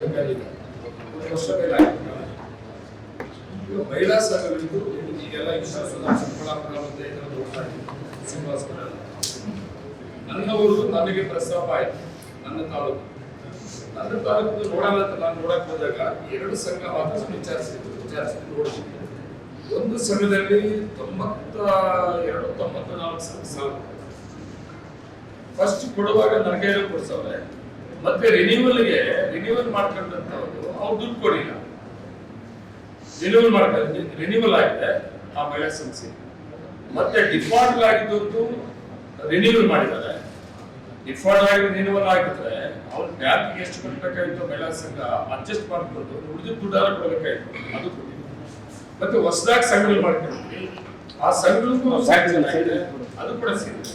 ಇವಾಗ ಮಹಿಳಾ ಸಂಘಗಳಿಗೂ ಈಗೆಲ್ಲ ಚಿಕ್ಕಬಳ್ಳಾಪುರ ಮತ್ತೆ ಇದ್ದೀವಿ ಶ್ರೀನಿವಾಸಪುರ. ನನ್ನ ಊರು ನನಗೆ ಪ್ರಸ್ತಾಪ ಆಯ್ತು ನನ್ನ ತಾಲೂಕು ನನ್ನ ತಾಲೂಕು ನೋಡೋಣ ಅಂತ ನಾನು ನೋಡಕ್ ಹೋದಾಗ ಎರಡು ಸಂಘ ಆದಷ್ಟು ವಿಚಾರಿಸಿದ್ರು ವಿಚಾರಿಸಿ ನೋಡಿದ್ವಿ ಒಂದು ಸಂಘದಲ್ಲಿ ತೊಂಬತ್ತ ಎರಡು ತೊಂಬತ್ತ ನಾಲ್ಕು ಸಾವಿರ ಸಾಲ ಫಸ್ಟ್ ಕೊಡುವಾಗ ಕೈಯಲ್ಲಿ ಕೊಡ್ಸವ್ರೆ ಮತ್ತೆ ರಿನ್ಯೂವಲ್ಗೆ ರಿನ್ಯೂವಲ್ ಮಾಡ್ಕೊಂಡಂತವ್ರು ಅವ್ರು ದುಡ್ಡು ಕೊಡಿಲ್ಲ. ರಿನ್ಯೂವಲ್ ಮಾಡ್ಕೊಂಡು ರಿನ್ಯೂವಲ್ ಆಗಿದೆ ಆ ಮಹಿಳಾ ಸಂಸ್ಥೆ. ಮತ್ತೆ ಡಿಫಾಲ್ಟ್ ಆಗಿದ್ದು ರಿನ್ಯೂವಲ್ ಮಾಡಿದ್ದಾರೆ. ಡಿಫಾಲ್ಟ್ ಆಗಿ ರಿನ್ಯೂವಲ್ ಆಗಿದ್ರೆ ಅವ್ರು ಬ್ಯಾಂಕ್ಗೆ ಎಷ್ಟು ಕಟ್ಟಬೇಕಾಗಿತ್ತು ಮಹಿಳಾ ಸಂಘ ಅಡ್ಜಸ್ಟ್ ಮಾಡ್ಕೊಂಡು ಉಳಿದ ದುಡ್ಡಾರ ಕೊಡಬೇಕಾಯ್ತು ಅದು ಕೊಟ್ಟಿಲ್ಲ ಮತ್ತೆ ಹೊಸದಾಗಿ ಸಂಘಗಳು ಮಾಡ್ಕೊಂಡಿದ್ವಿ ಆ ಸಂಘಗಳಿಗೂ ಸ್ಯಾಂಕ್ಷನ್ ಆಗಿದೆ ಅದು ಕೂಡ ಸಿಗುತ್ತೆ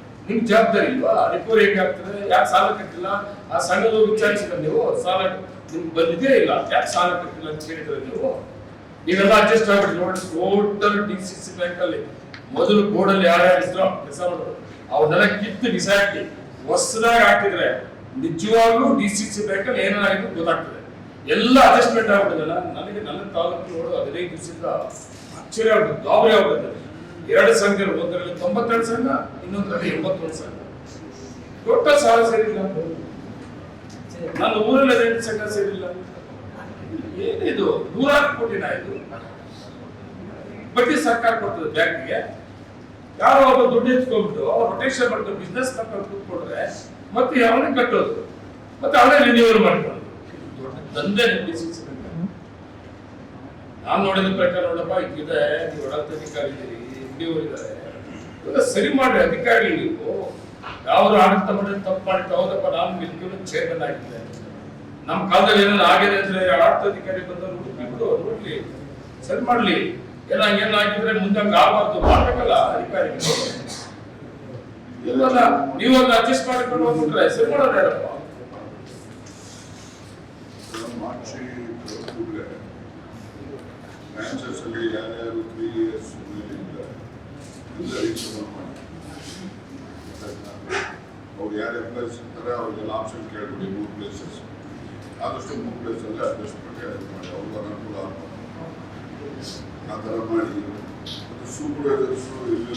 ನಿಮ್ ಜವಾಬ್ದಾರಿ ಇಲ್ವಾ? ರಿಪೋರ್ಟ್ ಹೆಂಗಾಗ್ತದೆ ಯಾಕೆ ಸಾಲ ಕಟ್ಟಿಲ್ಲ? ಆ ಸಂಘದವ್ರು ವಿಚಾರಿಸಿದ ನೀವು ಸಾಲ ನಿಮ್ಗೆ ಬಂದಿದ್ದೇ ಇಲ್ಲ. ಯಾಕೆ ಸಾಲ ಕಟ್ಟಿಲ್ಲ ಅಂತ ಕೇಳಿದ್ರೆ ನೀವು? ನೀವೆಲ್ಲ ಅಡ್ಜಸ್ಟ್ ಆಗ್ಬಿಟ್ಟು ನೋಡಿ total D C C bank ಅಲ್ಲಿ ಮೊದಲು ಬೋರ್ಡ್ ಅಲ್ಲಿ ಯಾರ್ಯಾರು ಇದ್ರು ಕೆಲಸ ಮಾಡೋರು ಅವನ್ನೆಲ್ಲ ಕಿತ್ತು ಬಿಸಾಕಿ ಹೊಸದಾಗಿ ಹಾಕಿದ್ರೆ ನಿಜವಾಗ್ಲೂ ಡಿ ಸಿ ಸಿ ಬ್ಯಾಂಕ್ ಅಲ್ಲಿ ಏನಾಗಿದ್ದು ಗೊತ್ತಾಗ್ತದೆ. ಎಲ್ಲ ಅಡ್ಜಸ್ಟ್ಮೆಂಟ್ ಆಗ್ಬಿಟ್ಟಿದಲ್ಲ. ನನಗೆ ನನ್ನ ತಾಲೂಕು ನೋಡು ಹದಿನೈದು ದಿವಸದಿಂದ ಆಶ್ಚರ್ಯ ಆಗ್ಬಿಟ್ಟು ಗಾಬರಿ ಆಗ್ಬಿಟ್ಟಿದೆ ಎರಡು ಸಂಘಗಳು ಒಂದರಲ್ಲಿ ತೊಂಬತ್ತೆರಡು ಸಂಘ, ಇನ್ನೊಂದರಲ್ಲಿ ಎಂಬತ್ತೊಂದು ಸಂಘ. ದೊಡ್ಡ ಸಾಲ ಸೇರಿಲ್ಲ ನನ್ನ ಊರಲ್ಲಿ ಹದಿನೆಂಟು ಸಂಘ ಸೇರಿಲ್ಲ. ಏನಿದು? ನೂರಾರು ಕೋಟಿ ಇದು. ಬಡ್ಡಿ ಸರ್ಕಾರ ಕೊಡ್ತದೆ ಬ್ಯಾಂಕ್ಗೆ. ಯಾರೋ ಒಬ್ಬ ದುಡ್ಡು ಎತ್ಕೊಂಡ್ಬಿಟ್ಟು ರೊಟೇಷನ್ ಮಾಡ್ಕೊಂಡು ಬಿಸ್ನೆಸ್ ಮಾಡ್ಕೊಂಡು ಕೂತ್ಕೊಂಡ್ರೆ ಮತ್ತೆ ಯಾವನ್ನ ಕಟ್ಟೋದು. ಮತ್ತೆ ಅವನೇ ರಿನ್ಯೂವಲ್ ಮಾಡ್ಕೊಳ್ಳೋದು. ದೊಡ್ಡ ದಂಧೆ ನಡೆಸಿಸಿ ನಾನು ನೋಡಿದ ಪ್ರಕಾರ ನೋಡಪ್ಪ ಇದೆ ನೀವು ಒಳಗೆ ಅಧಿಕಾರಿ ಇದ್ದೀರಿ ಇದ್ದಾರೆ. ಸರಿ ಮಾಡ್ರಿ, ಅಧಿಕಾರಿ ನೀವು. ಯಾವ್ದು ಆಡಳಿತ ಮಾಡಿ ತಪ್ಪು ಮಾಡಿತ್ತು, ಹೌದಪ್ಪ, ನಾನು ಮಿಲ್ಕಿನ ಚೇರ್ಮನ್ ಆಗಿದ್ದೆ. ನಮ್ಮ ಕಾಲದಲ್ಲಿ ಏನಾದ್ರು ಆಗಿದೆ ಅಂದ್ರೆ ಆಡಳಿತ ಅಧಿಕಾರಿ ಬಂದವರು ಹುಡುಕಿ ಬಿಡು ನೋಡ್ಲಿ ಸರಿ ಮಾಡ್ಲಿ. ಎಲ್ಲ ಹಂಗೆಲ್ಲ ಆಗಿದ್ರೆ ಮುಂದೆ ಹಂಗ ಆಗಬಾರ್ದು. ಮಾಡ್ಬೇಕಲ್ಲ ಅಧಿಕಾರಿಗಳು ನೀವು ಒಂದು ಅಡ್ಜಸ್ಟ್ ಮಾಡಿಕೊಂಡು ಹೋಗ್ಬಿಟ್ರೆ ಸರಿ ಮಾಡೋದು ಹೇಳಪ್ಪ. ಮಾರ್ಚಿ ಕೂಡಲೇ ಯಾರ್ಯಾರು ತ್ರೀ ಇಯರ್ಸ್ ಮೇಲೆ ಇದ್ದಾರೆ ಎಲ್ಲರಿಗೂ ಮಾಡಿ ಅವ್ರು ಯಾರು ಎಂಪ್ಲಾಯ್ಸ್ ಇರ್ತಾರೆ ಅವ್ರಿಗೆಲ್ಲ ಆಪ್ಷನ್ ಕೇಳ್ಬಿಡಿ ಮೂರು ಪ್ಲೇಸಸ್ ಆದಷ್ಟು ಮೂರು ಪ್ಲೇಸಲ್ಲಿ ಅಡ್ಜಸ್ಟ್ಮೆಂಟ್ ಮಾಡಿ ಅವ್ರಿಗೆ ಅನುಕೂಲ. ಆ ಥರ ಮಾಡಿ ಮತ್ತು ಸೂಪರ್ವೈಸರ್ಸು ಇಲ್ಲಿ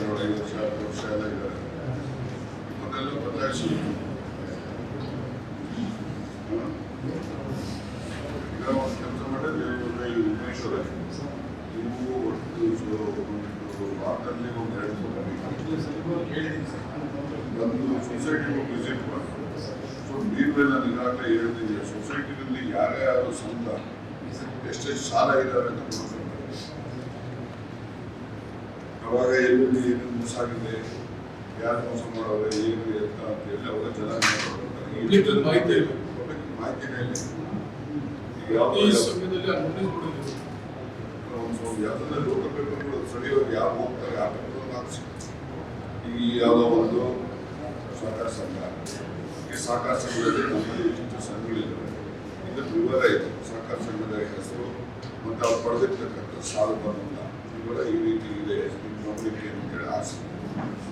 ನೋಡಿ ಐದು ವರ್ಷ ಹತ್ತು ವರ್ಷ ಎಲ್ಲ ಇದ್ದಾರೆ ಅದನ್ನೆಲ್ಲ ಬದಲಾಯಿಸಿ ಈಗ ಒಂದು ಕೆಲಸ ಮಾಡಿದ್ರೆ ಈ ಉಮೇಶ್ವರ ನೀವು ಒಟ್ಟು ಸೊ- ಒಂದು ವಾರದಲ್ಲಿ ಒಂದು ಎರಡು ಸಲ ಒಂದು ಸೊಸೈಟಿ ವಿಸಿಟ್ ಮಾಡಿ ಸೊ ನಾನು ಈಗಾಗಲೇ ಹೇಳ್ತೀನಿ ಸೊಸೈಟಿನಲ್ಲಿ ಯಾರ್ಯಾರು ಸಂಘ ಎಷ್ಟೆಷ್ಟು ಸಾಲ ಇದ್ದಾವೆ ಅಂತ ಅವಾಗ ಎಲ್ಲಿ ಏನು ಮೋಸ ಆಗಿದೆ ಯಾರು ಮೋಸ ಮಾಡೋರೆ ಏನು ಎತ್ತ ಅಂತ ಹೇಳಿ ಅವಾಗ ಜನ ಮಾಹಿತಿ ಇಲ್ಲ. ಮಾಹಿತಿನೇ ಇಲ್ಲ ಈಗ ಯಾವುದೋ ಸಮಯದಲ್ಲಿ ಯಾವ್ದಾದ್ರು ಲೋಕಲ್ ಪೇಪರ್ಗಳು ಸರಿಯಾಗಿ ಯಾರು ಹೋಗ್ತಾರೆ ಆ ಪೇಪರ್ ಹಾಕ್ಸಿ ಈಗ ಯಾವುದೋ ಒಂದು ಸಹಕಾರ ಸಂಘ ಈ ಸಹಕಾರ ಸಂಘದಲ್ಲಿ ನಮ್ಮಲ್ಲಿ ಇಷ್ಟು ಸಂಘಗಳಿದ್ದಾವೆ ಇದು ವಿವರ ಇದೆ ಸಹಕಾರ ಸಂಘದ ಹೆಸರು ಮತ್ತು ಅವ್ರು ಪಡೆದಿರ್ತಕ್ಕಂಥ ಸಾಲ ಬಂದ ವಿವರ ಈ ರೀತಿ ಇದೆ. ಅಂತ ಅಂತೇಳಿ ಆಸೆ.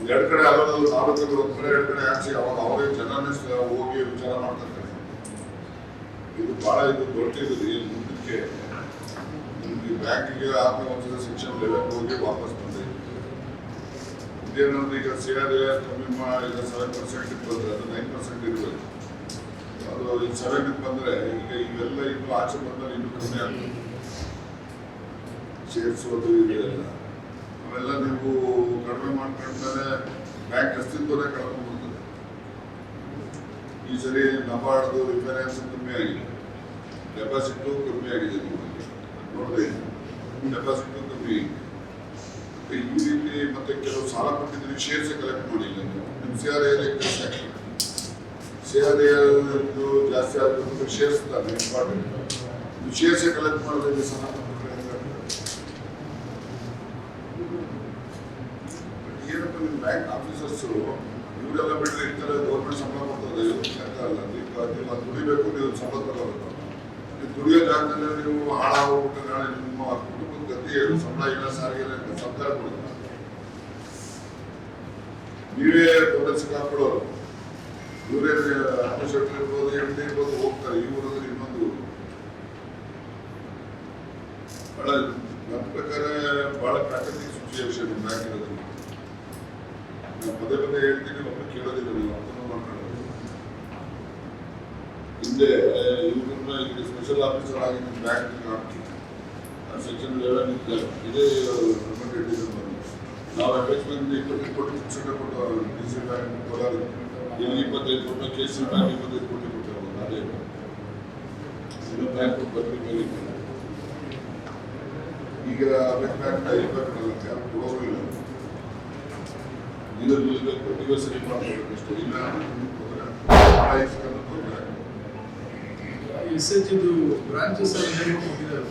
ಎರಡು ಕಡೆ ಅಲ್ಲೋದು ತಾಲೂಕಲ್ಲಿ ಒಂದು ಕಡೆ, ಎರಡು ಕಡೆ ಆಸೆ. ಅವಾಗ ಅವರೇ ಜನನೇ ಹೋಗಿ ವಿಚಾರ ಮಾಡ್ತಾರೆ. ಇದು ಭಾಳ ಇದು ದೊಡ್ಡದು ಏನು ಮುಂದಕ್ಕೆ ನಿಮಗೆ ಬ್ಯಾಂಕಿಗೆ ಆಮೇಲೆ ಶಿಕ್ಷಣ ಲೆವೆನ್ ಹೋಗಿ ವಾಪಸ್ ಇದೇನಂದ್ರೆ ಈಗ ಸಿ ಆರ್ ಎ ಕಮ್ಮಿ ಈಗ ಸೆವೆನ್ ಪರ್ಸೆಂಟ್ ಬಂದ್ರೆ ಅದು ನೈನ್ ಪರ್ಸೆಂಟ್ ಇರಬೇಕು ಅದು ಈಗ ಸೆವೆನ್ ಬಂದ್ರೆ ಈಗ ಇವೆಲ್ಲ ಇನ್ನು ಆಚೆ ಬಂದ್ರೆ ಇನ್ನೂ ಕಮ್ಮಿ ಆಗ್ತದೆ ಸೇರಿಸೋದು ಇದೆಲ್ಲ. ಅವೆಲ್ಲ ನೀವು ಕಡಿಮೆ ಮಾಡ್ಕೊಂಡ್ಮೇಲೆ ಬ್ಯಾಂಕ್ ಅಸ್ತಿತ್ವನೇ ಕಳ್ಕೊಂಡ್ಬಿಡ್ತದೆ ಈ ಸರಿ ನಬಾರ್ಡ್ದು ರಿಫೈನಾನ್ಸ್ ಕಮ್ಮಿ ಆಗಿದೆ. ಡೆಪಾಸಿಟು ಕಮ್ಮಿ ಆಗಿದೆ ನೋಡಿ ನೋಡಿದೆ. ಡೆಪಾಸಿಟು ಕಮ್ಮಿ ಆಗಿದೆ. ಈ ರೀತಿ ಮತ್ತೆ ಕೆಲವು ಸಾಲ ಕೊಟ್ಟಿದ್ರೆ ಶೇರ್ಸ್ ಕಲೆಕ್ಟ್ ಮಾಡಿಲ್ಲ ನಿಮ್ಮ ಸಿ ಆರ್ ಎ ಜಾಸ್ತಿ ಆಗಿಲ್ಲ ಸಿ ಆರ್ ಎ ಜಾಸ್ತಿ ಆಗಬೇಕು ಶೇರ್ಸ್ ತಾನೆ ಇಂಪಾರ್ಟೆಂಟ್ ಶೇರ್ಸ್ ಕಲೆಕ್ಟ್ ಮಾಡಿದ್ರೆ ಸಹ ಏನಪ್ಪ ನಿಮ್ಮ ಬ್ಯಾಂಕ್ ಆಫೀಸರ್ಸು ಇವರೆಲ್ಲ ಬಿಟ್ಟರೆ ಇರ್ತಾರೆ ಗೌರ್ಮೆಂಟ್ ಸಂಬಳ ಕೊಡ್ತದೆ ಅಲ್ಲ. ಅದು ದುಡಿಬೇಕು, ನೀವು ಸಂಬಳ ತಗೋಬೇಕು. ನೀವು ದುಡಿಯೋ ಜಾಗದಲ್ಲಿ ನೀವು ಹಾಳಾಗೋಗ್ಬಿಟ್ಟು ನಾಳೆ ನಿಮ್ಮ ಏನು ಸಂಬಳ ಇಲ್ಲ ಸಾರಿಗೆ ಸರ್ಕಾರ ಕೊಡುತ್ತೆ ನೀವೇ ದೊಡ್ಡ ಸಿಕ್ಕಾಕೊಳ್ಳೋರು ಇವರೇ ಇರ್ಬೋದು ಎಂಟು ಇರ್ಬೋದು, ಹೋಗ್ತಾರೆ ಇವರು ಇನ್ನೊಂದು. ಬಹಳ ನನ್ನ ಪ್ರಕಾರ ಬಹಳ ಪ್ರಾಕೃತಿಕ ಬ್ಯಾಂಕ್ ಇರೋದು ನಾನು ಪದೇ ಪದೇ ಹೇಳ್ತೀನಿ ಒಬ್ಬರು ಕೇಳೋದಿಲ್ಲ ನೀವು ಮಾಡ್ಕೊಳ್ಳೋದು ಹಿಂದೆ ಇವ್ರನ್ನ ಸ್ಪೆಷಲ್ ಆಫೀಸರ್ ಆಗಿ ಬ್ಯಾಂಕ್ ಸೆಕ್ಷನ್ ಲೆವೆನ್ ಇದೇ ಬಂದು. ನಾವು ಅಟ್ಯಾಚ್ಮೆಂಟ್ ಇಪ್ಪತ್ತು ಕೋಟಿ ಪುಸ್ತಕ ಕೊಟ್ಟು ಡಿ ಸಿ ಬ್ಯಾಂಕ್ ಇಪ್ಪತ್ತೈದು ಕೊಟ್ಟು ಕೆ ಬ್ಯಾಂಕ್ ಇಪ್ಪತ್ತೈದು ಕೋಟಿ ಕೊಟ್ಟು ಅದೇ. ಬ್ಯಾಂಕ್ ಬರ್ರಿ ಮೇಲೆ ಈಗ ಅದಕ್ಕೆ ಬ್ಯಾಂಕ್ ಇರ್ಬೇಕಲ್ಲ ಯಾರು ಕೊಡೋರು ಇಲ್ಲ. ಇದು ನಿಲ್ಬೇಕು ನೀವೇ ಸರಿ ಮಾಡ್ಬೇಕು ಅಷ್ಟೇ. ಎಸ್ ಎಚ್ ಇದು ಬ್ರಾಂಚಸ್ ಎಲ್ಲ ಹೋಗಿದ್ದಾರೆ